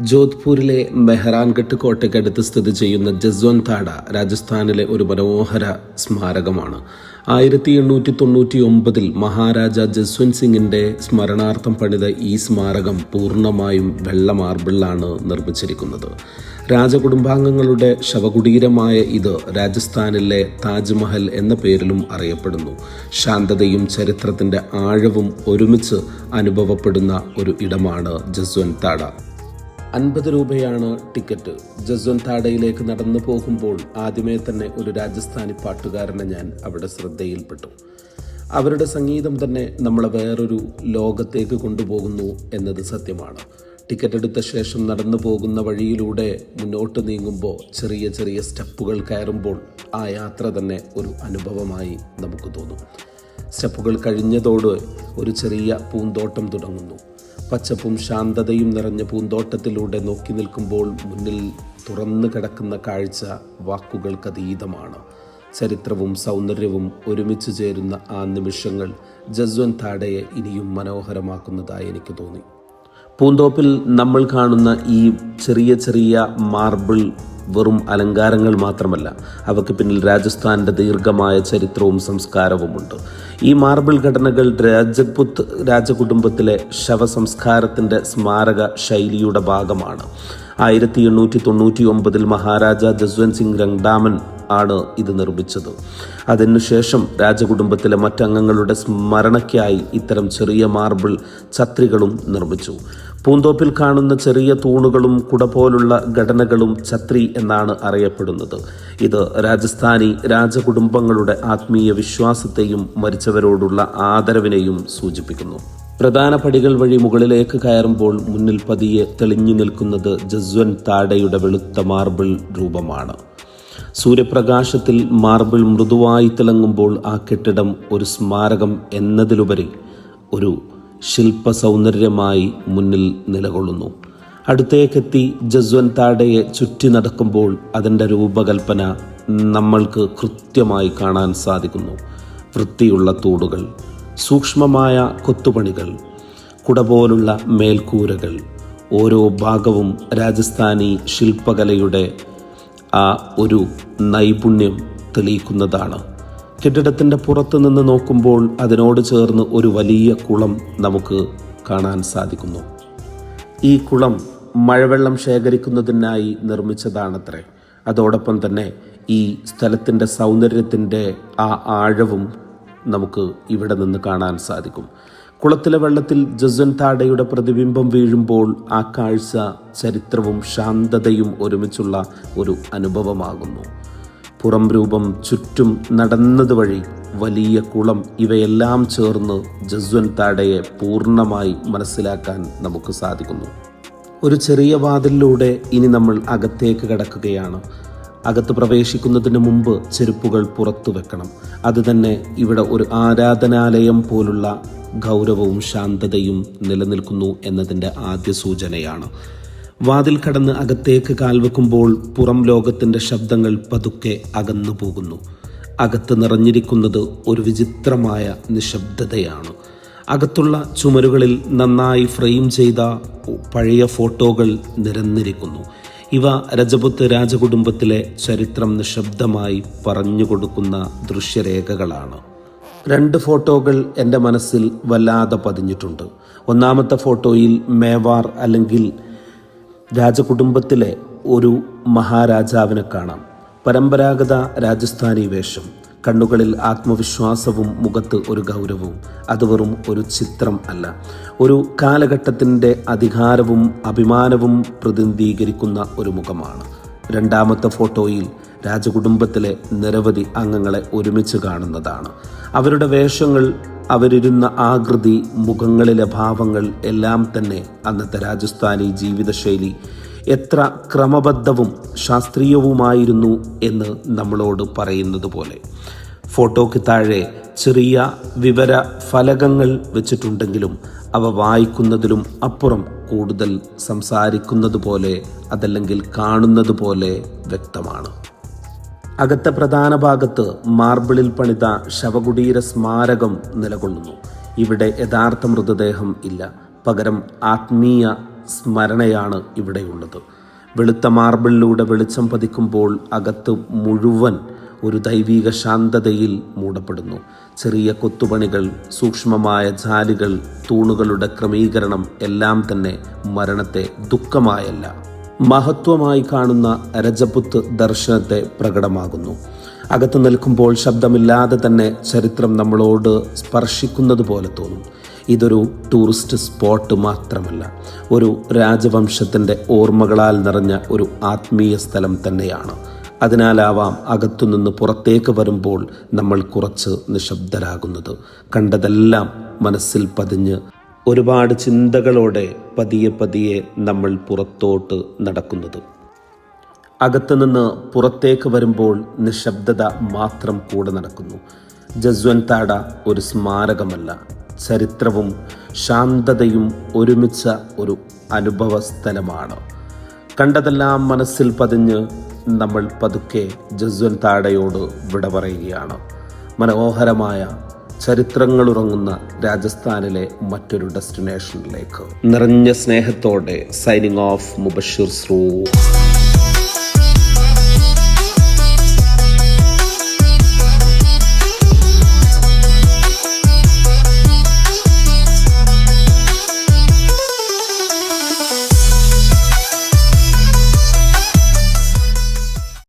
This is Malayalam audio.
ജോധ്പൂരിലെ മെഹ്റാൻഗട്ട് കോട്ടയ്ക്കടുത്ത് സ്ഥിതി ചെയ്യുന്ന ജസ്വൻ താഡ രാജസ്ഥാനിലെ ഒരു മനോഹര സ്മാരകമാണ്. ആയിരത്തി എണ്ണൂറ്റി തൊണ്ണൂറ്റി ഒമ്പതിൽ മഹാരാജ ജസ്വന്ത് സിംഗിന്റെ സ്മരണാർത്ഥം പണിത ഈ സ്മാരകം പൂർണമായും വെള്ള മാർബിളിലാണ് നിർമ്മിച്ചിരിക്കുന്നത്. രാജകുടുംബാംഗങ്ങളുടെ ശവകുടീരമായ ഇത് രാജസ്ഥാനിലെ താജ്മഹൽ എന്ന പേരിലും അറിയപ്പെടുന്നു. ശാന്തതയും ചരിത്രത്തിന്റെ ആഴവും ഒരുമിച്ച് അനുഭവപ്പെടുന്ന ഒരു ഇടമാണ് ജസ്വന്താഡ താഡ അൻപത് രൂപയാണ് ടിക്കറ്റ്. ജസ്വൻ താടയിലേക്ക് നടന്നു പോകുമ്പോൾ ആദ്യമേ തന്നെ ഒരു രാജസ്ഥാനി പാട്ടുകാരനെ ഞാൻ അവിടെ ശ്രദ്ധയിൽപ്പെട്ടു. അവരുടെ സംഗീതം തന്നെ നമ്മളെ വേറൊരു ലോകത്തേക്ക് കൊണ്ടുപോകുന്നു എന്നത് സത്യമാണ്. ടിക്കറ്റ് എടുത്ത ശേഷം നടന്നു പോകുന്ന വഴിയിലൂടെ മുന്നോട്ട് നീങ്ങുമ്പോൾ ചെറിയ ചെറിയ സ്റ്റെപ്പുകൾ കയറുമ്പോൾ ആ യാത്ര തന്നെ ഒരു അനുഭവമായി നമുക്ക് തോന്നും. സ്റ്റെപ്പുകൾ കഴിഞ്ഞതോടെ ഒരു ചെറിയ പൂന്തോട്ടം തുടങ്ങുന്നു. പച്ചപ്പും ശാന്തതയും നിറഞ്ഞ പൂന്തോട്ടത്തിലൂടെ നോക്കി നിൽക്കുമ്പോൾ മുന്നിൽ തുറന്നു കിടക്കുന്ന കാഴ്ച വാക്കുകൾക്കതീതമാണ് ചരിത്രവും സൗന്ദര്യവും ഒരുമിച്ച് ചേരുന്ന ആ നിമിഷങ്ങൾ ജസ്വൻ താടയെ ഇനിയും മനോഹരമാക്കുന്നതായി എനിക്ക് തോന്നി. പൂന്തോപ്പിൽ നമ്മൾ കാണുന്ന ഈ ചെറിയ ചെറിയ മാർബിൾ വെറും അലങ്കാരങ്ങൾ മാത്രമല്ല അവയ്ക്ക് പിന്നിൽ രാജസ്ഥാന്റെ ദീർഘമായ ചരിത്രവും സംസ്കാരവുമുണ്ട്. ഈ മാർബിൾ ഘടനകൾ രാജപുത്ത് രാജകുടുംബത്തിലെ ശവസംസ്കാരത്തിന്റെ സ്മാരക ശൈലിയുടെ ഭാഗമാണ്. ആയിരത്തി എണ്ണൂറ്റി തൊണ്ണൂറ്റി ഒമ്പതിൽ മഹാരാജ ജസ്വന്ത് സിംഗ് രംഗാമൻ ആണ് ഇത് നിർമ്മിച്ചത്. അതിനുശേഷം രാജകുടുംബത്തിലെ മറ്റംഗങ്ങളുടെ സ്മരണയ്ക്കായി ഇത്തരം ചെറിയ മാർബിൾ ഛത്രികളും നിർമ്മിച്ചു. പൂന്തോപ്പിൽ കാണുന്ന ചെറിയ തൂണുകളും കുട പോലുള്ള ഘടനകളും ഛത്രി എന്നാണ് അറിയപ്പെടുന്നത്. ഇത് രാജസ്ഥാനി രാജകുടുംബങ്ങളുടെ ആത്മീയ വിശ്വാസത്തെയും മരിച്ചവരോടുള്ള ആദരവിനെയും സൂചിപ്പിക്കുന്നു. പ്രധാന പടികൾ വഴി മുകളിലേക്ക് കയറുമ്പോൾ മുന്നിൽ പതിയെ തെളിഞ്ഞു നിൽക്കുന്നത് ജസ്വൻ താടയുടെ വെളുത്ത മാർബിൾ രൂപമാണ്. സൂര്യപ്രകാശത്തിൽ മാർബിൾ മൃദുവായി തിളങ്ങുമ്പോൾ ആ കെട്ടിടം ഒരു സ്മാരകം എന്നതിലുപരി ഒരു ശില്പ സൗന്ദര്യമായി മുന്നിൽ നിലകൊള്ളുന്നു. അടുത്തേക്കെത്തി ജസ്വൻ താടയെ ചുറ്റി നടക്കുമ്പോൾ അതിന്റെ രൂപകൽപ്പന നമ്മൾക്ക് കൃത്യമായി കാണാൻ സാധിക്കുന്നു. വൃത്തിയുള്ള തൂടുകൾ സൂക്ഷ്മമായ കൊത്തുപണികൾ കുട പോലുള്ള മേൽക്കൂരകൾ ഓരോ ഭാഗവും രാജസ്ഥാനി ശില്പകലയുടെ ആ ഒരു നൈപുണ്യം തെളിയിക്കുന്നതാണ്. കെട്ടിടത്തിന്റെ പുറത്തു നിന്ന് നോക്കുമ്പോൾ അതിനോട് ചേർന്ന് ഒരു വലിയ കുളം നമുക്ക് കാണാൻ സാധിക്കുന്നു. ഈ കുളം മഴവെള്ളം ശേഖരിക്കുന്നതിനായി നിർമ്മിച്ചതാണത്രേ. അതോടൊപ്പം തന്നെ ഈ സ്ഥലത്തിന്റെ സൗന്ദര്യത്തിന്റെ ആ ആഴവും നമുക്ക് ഇവിടെ നിന്ന് കാണാൻ സാധിക്കും. കുളത്തിലെ വെള്ളത്തിൽ ജസൻ താടയുടെ പ്രതിബിംബം വീഴുമ്പോൾ ആ കാഴ്ച ചരിത്രവും ശാന്തതയും ഒരുമിച്ചുള്ള ഒരു അനുഭവമാകുന്നു. പുറം രൂപം ചുറ്റും നടന്നത് വഴി വലിയ കുളം ഇവയെല്ലാം ചേർന്ന് ജസ്വൻ താടയെ പൂർണമായി മനസ്സിലാക്കാൻ നമുക്ക് സാധിക്കുന്നു. ഒരു ചെറിയ വാതിലിലൂടെ ഇനി നമ്മൾ അകത്തേക്ക് കടക്കുകയാണ്. അകത്ത് പ്രവേശിക്കുന്നതിന് മുമ്പ് ചെരുപ്പുകൾ പുറത്തു വെക്കണം. അതുതന്നെ ഇവിടെ ഒരു ആരാധനാലയം പോലുള്ള ഗൗരവവും ശാന്തതയും നിലനിൽക്കുന്നു എന്നതിന്റെ ആദ്യ സൂചനയാണ്. വാതിൽ കടന്ന് അകത്തേക്ക് കാൽവെക്കുമ്പോൾ പുറം ലോകത്തിന്റെ ശബ്ദങ്ങൾ പതുക്കെ അകന്നു പോകുന്നു. അകത്ത് നിറഞ്ഞിരിക്കുന്നത് ഒരു വിചിത്രമായ നിശബ്ദതയാണ്. അകത്തുള്ള ചുമരുകളിൽ നന്നായി ഫ്രെയിം ചെയ്ത പഴയ ഫോട്ടോകൾ നിരന്നിരിക്കുന്നു. ഇവ രജപുത്ത് രാജകുടുംബത്തിലെ ചരിത്രം നിശബ്ദമായി പറഞ്ഞു കൊടുക്കുന്ന ദൃശ്യരേഖകളാണ്. രണ്ട് ഫോട്ടോകൾ എന്റെ മനസ്സിൽ വല്ലാതെ പതിഞ്ഞിട്ടുണ്ട്. ഒന്നാമത്തെ ഫോട്ടോയിൽ മേവാർ അല്ലെങ്കിൽ രാജകുടുംബത്തിലെ ഒരു മഹാരാജാവിനെ കാണാം. പരമ്പരാഗത രാജസ്ഥാനി വേഷം കണ്ണുകളിൽ ആത്മവിശ്വാസവും മുഖത്ത് ഒരു ഗൗരവവും അത് വെറും ഒരു ചിത്രം അല്ല. ഒരു കാലഘട്ടത്തിന്റെ അധികാരവും അഭിമാനവും പ്രതിനിധീകരിക്കുന്ന ഒരു മുഖമാണ്. രണ്ടാമത്തെ ഫോട്ടോയിൽ രാജകുടുംബത്തിലെ നിരവധി അംഗങ്ങളെ ഒരുമിച്ച് കാണുന്നതാണ്. അവരുടെ വേഷങ്ങൾ അവരിരുന്ന ആകൃതി മുഖങ്ങളിലെ ഭാവങ്ങൾ എല്ലാം തന്നെ അന്നത്തെ രാജസ്ഥാനി ജീവിതശൈലി എത്ര ക്രമബദ്ധവും ശാസ്ത്രീയവുമായിരുന്നു എന്ന് നമ്മളോട് പറയുന്നത് പോലെ. ഫോട്ടോയ്ക്ക് താഴെ ചെറിയ വിവര ഫലകങ്ങൾ വെച്ചിട്ടുണ്ടെങ്കിലും അവ വായിക്കുന്നതിലും അപ്പുറം കൂടുതൽ സംസാരിക്കുന്നത് പോലെ അതല്ലെങ്കിൽ കാണുന്നത് പോലെ വ്യക്തമാണ്. അകത്തെ പ്രധാന ഭാഗത്ത് മാർബിളിൽ പണിത ശവകുടീര സ്മാരകം നിലകൊള്ളുന്നു. ഇവിടെ യഥാർത്ഥ മൃതദേഹം ഇല്ല. പകരം ആത്മീയ സ്മരണയാണ് ഇവിടെയുള്ളത്. വെളുത്ത മാർബിളിലൂടെ വെളിച്ചം പതിക്കുമ്പോൾ അകത്ത് മുഴുവൻ ഒരു ദൈവീക ശാന്തതയിൽ മൂടപ്പെടുന്നു. ചെറിയ കൊത്തുപണികൾ സൂക്ഷ്മമായ ജാലികൾ തൂണുകളുടെ ക്രമീകരണം എല്ലാം തന്നെ മരണത്തെ ദുഃഖമായല്ല. മഹത്വമായി കാണുന്ന രജപുത്ത് ദർശനത്തെ പ്രകടമാകുന്നു. അകത്ത് നിൽക്കുമ്പോൾ ശബ്ദമില്ലാതെ തന്നെ ചരിത്രം നമ്മളോട് സ്പർശിക്കുന്നത് പോലെ തോന്നും. ഇതൊരു ടൂറിസ്റ്റ് സ്പോട്ട് മാത്രമല്ല ഒരു രാജവംശത്തിന്റെ ഓർമ്മകളാൽ നിറഞ്ഞ ഒരു ആത്മീയ സ്ഥലം തന്നെയാണ്. അതിനാലാവാം അകത്തുനിന്ന് പുറത്തേക്ക് വരുമ്പോൾ നമ്മൾ കുറച്ച് നിശബ്ദരാകുന്നത്. കണ്ടതെല്ലാം മനസ്സിൽ പതിഞ്ഞ് ഒരുപാട് ചിന്തകളോടെ പതിയെ പതിയെ നമ്മൾ പുറത്തോട്ട് നടക്കുന്നത്. അകത്തുനിന്ന് പുറത്തേക്ക് വരുമ്പോൾ നിശബ്ദത മാത്രം കൂടെ നടക്കുന്നു. ജസ്വൻ താട ഒരു സ്മാരകമല്ല. ചരിത്രവും ശാന്തതയും ഒരുമിച്ച ഒരു അനുഭവ സ്ഥലമാണ് കണ്ടതെല്ലാം മനസ്സിൽ പതിഞ്ഞ് നമ്മൾ പതുക്കെ ജസ്വൻ താടയോട് വിട പറയുകയാണ്. മനോഹരമായ ചരിത്രങ്ങളുറങ്ങുന്ന രാജസ്ഥാനിലെ മറ്റൊരു ഡെസ്റ്റിനേഷനിലേക്ക് നിറഞ്ഞ സ്നേഹത്തോടെ സൈനിങ് ഓഫ് മുബഷിർ സ്രൂ